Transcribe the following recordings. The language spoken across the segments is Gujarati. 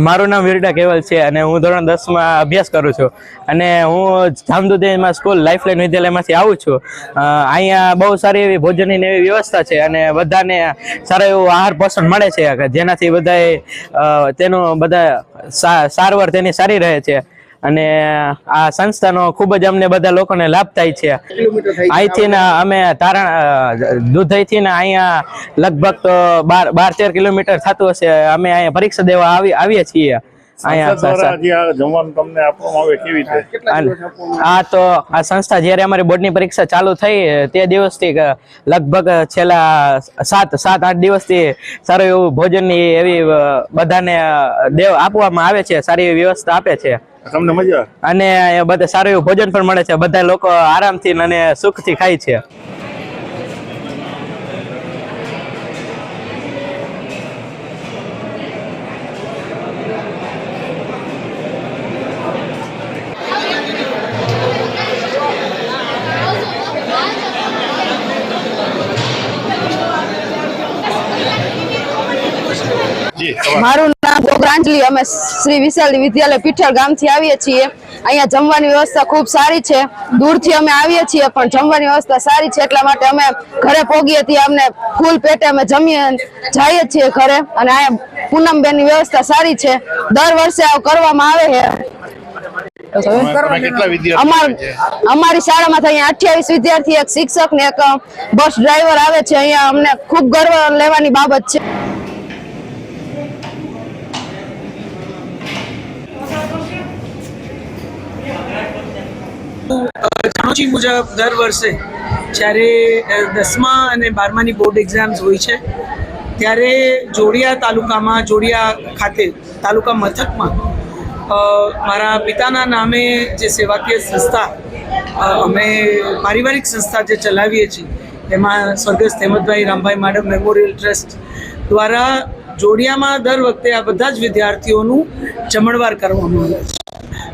મારું નામ વીરડા કેવલ છે અને હું ધોરણ દસમાં અભ્યાસ કરું છું. અને હું જામદુદેમાં સ્કૂલ લાઈફલાઈન વિદ્યાલયમાંથી આવું છું. અહીંયા બહુ સારી એવી ભોજનની એવી વ્યવસ્થા છે અને બધાને સારો એવો આહાર પોષણ મળે છે. કે જેનાથી બધાએ તેનું બધા સા- સારવાર તેની સારી રહે છે. અને આ સંસ્થાનો ખૂબ જ અમને બધા લોકોને લાભ થાય છે? અહીંથી ને અમે તારણ દુધઈથી ને અહીંયા લગભગ તો બાર બાર તેર કિલોમીટર થતું હશે. અમે અહીંયા પરીક્ષા દેવા આવી આવીએ છીએ. અહીંયા સંસ્થા દ્વારા જે આ જમવાનું તમને આપવામાં આવે કેવી રીતે? કેટલા અને દિવસ આપવામાં આ તો આ સંસ્થા જ્યારે અમારી બોર્ડની પરીક્ષા ચાલુ થઈ તે દિવસથી લગભગ છેલ્લા સાત સાત આઠ દિવસથી સારું એવું ભોજનની એવી બધાને દેવ આપવામાં આવે છે સારી એવી વ્યવસ્થા આપે છે. તમને મજા અને બધા સારું એવું ભોજન પણ મળે છે બધા લોકો આરામથી અને સુખથી ખાય છે. મારું નામ ગોગરાંજલી અમે શ્રી વિશાલ વિદ્યાલય પીઠળ ગામથી આવીએ છીએ. અહીંયા જમવાની વ્યવસ્થા ખૂબ સારી છે. દૂરથી અમે આવીએ છીએ પણ જમવાની વ્યવસ્થા સારી છે એટલા માટે અમે ઘરે પોગીએ ત્યાં અમને ફૂલ પેટે અમે જમીએ જઈએ છીએ ઘરે. અને અહીંયા પૂનમબેનની વ્યવસ્થા સારી છે. દર વર્ષે આવું કરવામાં આવે છે. અમાર છે? અમારી શાળામાંથી અહીંયા અઠ્યાવીસ વિદ્યાર્થી એક શિક્ષક ને એક બસ ડ્રાઈવર આવે છે. અહીંયા અમને ખૂબ ગર્વ લેવાની બાબત છે. જાણું મુજબ દર વર્ષે જ્યારે દસમા અને બારમાની બોર્ડ એક્ઝામ્સ હોય છે, ત્યારે જોડિયા તાલુકામાં, જોડિયા ખાતે, તાલુકા મથકમાં મારા પિતાના નામે જે સેવાકીય સંસ્થા અમે પારિવારિક સંસ્થા જે ચલાવીએ છીએ, એમાં સ્વર્ગસ્થ હેમંતભાઈ રામભાઈ માડમ મેમોરિયલ ટ્રસ્ટ દ્વારા જોડિયામાં દર વખતે આ બધા જ વિદ્યાર્થીઓનું જમણવાર કરવામાં આવે છે.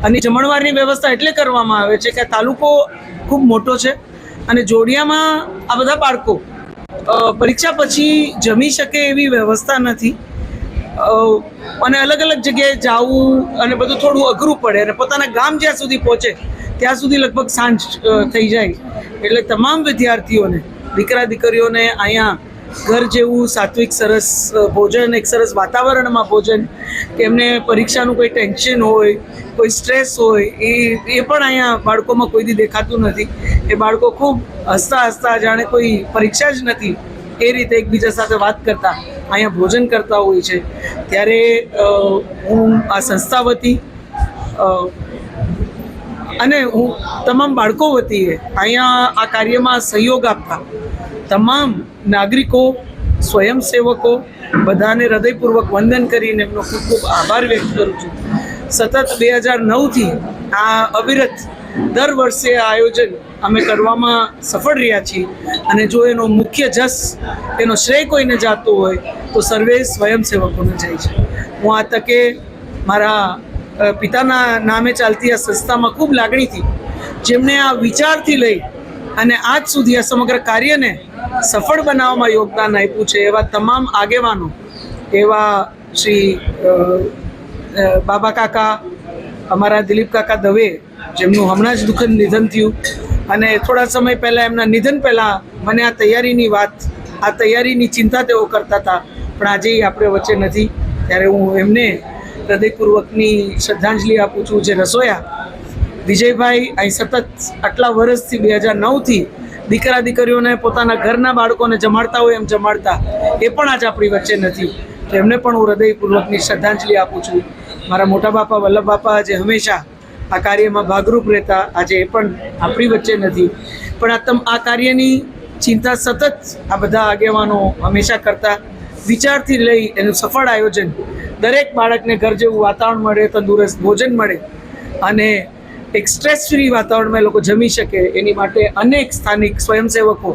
અને જમણવારની વ્યવસ્થા એટલે કરવામાં આવે છે કે તાલુકો ખૂબ મોટો છે અને જોડિયામાં આ બધા બાળકો પરીક્ષા પછી જમી શકે એવી વ્યવસ્થા નથી. અને અલગ અલગ જગ્યાએ જવું અને બધું થોડું અઘરું પડે અને પોતાના ગામ જ્યાં સુધી પહોંચે, ત્યાં સુધી લગભગ સાંજ થઈ જાય. એટલે તમામ વિદ્યાર્થીઓને દીકરા દીકરીઓને અહીંયા ઘર જેવું, સાત્વિક સરસ ભોજન, એક સરસ વાતાવરણમાં ભોજન, કે એમને પરીક્ષાનું કોઈ ટેન્શન હોય, કોઈ સ્ટ્રેસ હોય, એ એ પણ અહીંયા બાળકોમાં કોઈ દી દેખાતું નથી. એ બાળકો ખૂબ હસતા હસતા, જાણે કોઈ પરીક્ષા જ નથી, એ રીતે એકબીજા સાથે વાત કરતા, અહીંયા ભોજન કરતા હોય છે. ત્યારે હું આ સંસ્થા વતી અને હું તમામ બાળકો વતીએ અહીંયા આ કાર્યમાં સહયોગ આપતા તમામ નાગરિકો, સ્વયંસેવકો, બધાને હૃદયપૂર્વક વંદન કરીને એમનો ખૂબ ખૂબ આભાર વ્યક્ત કરું છું. સતત બે હજાર નવથી આ અવિરત દર વર્ષે આ આયોજન અમે કરવામાં સફળ રહ્યા છીએ અને જો એનો મુખ્ય જસ, એનો શ્રેય કોઈને જાતો હોય તો સર્વે સ્વયંસેવકોને જાય છે. હું આ તકે મારા પિતાના નામે ચાલતી આ સંસ્થામાં ખૂબ લાગણીથી જેમણે આ વિચારથી લઈ અને આજ સુધી આ સમગ્ર કાર્યને સફળ બનાવવામાં યોગદાન આપ્યું છે એવા તમામ આગેવાનો, એવા શ્રી બાબા કાકા, અમારા દિલીપ કાકા દવે, જેમનું હમણાં જ દુઃખદ નિધન થયું અને થોડા સમય પહેલાં એમના નિધન પહેલાં મને આ તૈયારીની વાત, આ તૈયારીની ચિંતા તેઓ કરતા હતા. પણ આજે આપણે વચ્ચે નથી. ત્યારે હું એમને હૃદયપૂર્વકની શ્રદ્ધાંજલિ આપું છું જે રસોયા. વિજયભાઈ, અહીં સતત આટલા વર્ષથી બે હજાર નવથી દીકરા દીકરીઓને પોતાના ઘરના બાળકોને જમાડતા હોય એમ જમાડતા એ પણ આજ આપણી વચ્ચે નથી. એમને પણ હું હૃદયપૂર્વકની શ્રદ્ધાંજલિ આપું છું. મારા મોટા બાપા, વલ્લભ બાપા જે હંમેશા આ કાર્યમાં ભાગરૂપ રહેતા. આજે એ પણ આપણી વચ્ચે નથી. પણ આ તમ, આ કાર્યની ચિંતા સતત આ બધા આગેવાનો હંમેશા કરતા. વિચારથી લઈ એનું સફળ આયોજન દરેક બાળકને ઘર જેવું વાતાવરણ મળે, તંદુરસ્ત ભોજન મળે અને એક સ્ટ્રેસ ફ્રી વાતાવરણમાં એ લોકો જમી શકે. એની માટે અનેક સ્થાનિક સ્વયંસેવકો,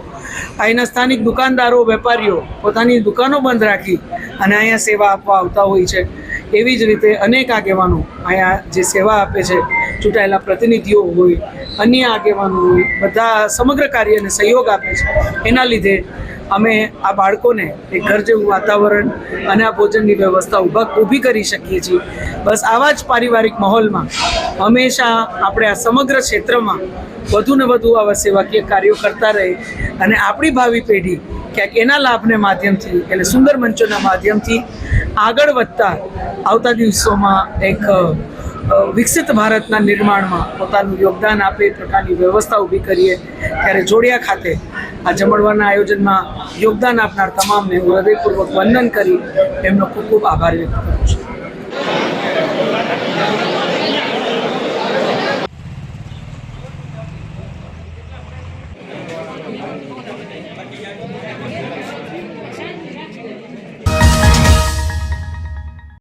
અહીંના સ્થાનિક દુકાનદારો, વેપારીઓ પોતાની દુકાનો બંધ રાખી અને અહીંયા સેવા આપવા આવતા હોય છે. એવી જ રીતે અનેક આગેવાનો અહીંયા જે સેવા આપે છે, ચૂંટાયેલા પ્રતિનિધિઓ હોય, અન્ય આગેવાનો હોય, બધા સમગ્ર કાર્યને સહયોગ આપે છે. એના લીધે અમે આ બાળકોને એક ઘર જેવું વાતાવરણ અને આ ભોજનની વ્યવસ્થા ઊભા ઊભી કરી શકીએ છીએ. બસ આવા જ પારિવારિક માહોલમાં હંમેશા આપણે આ સમગ્ર ક્ષેત્રમાં વધુ ને વધુ આવા સેવાકીય કાર્યો કરતા રહે અને આપણી ભાવિ પેઢી ક્યાંક એના લાભને માધ્યમથી એટલે સુંદર મંચોના માધ્યમથી આગળ વધતા આવતા દિવસોમાં એક વિકસિત ભારતના નિર્માણમાં પોતાનું યોગદાન આપે પ્રકારની વ્યવસ્થા ઊભી કરીએ. ત્યારે જોડિયા ખાતે આ જમણવારના આયોજનમાં યોગદાન આપનાર તમામને હું હૃદયપૂર્વક વંદન કરી એમનો ખૂબ ખૂબ આભાર વ્યક્ત કરું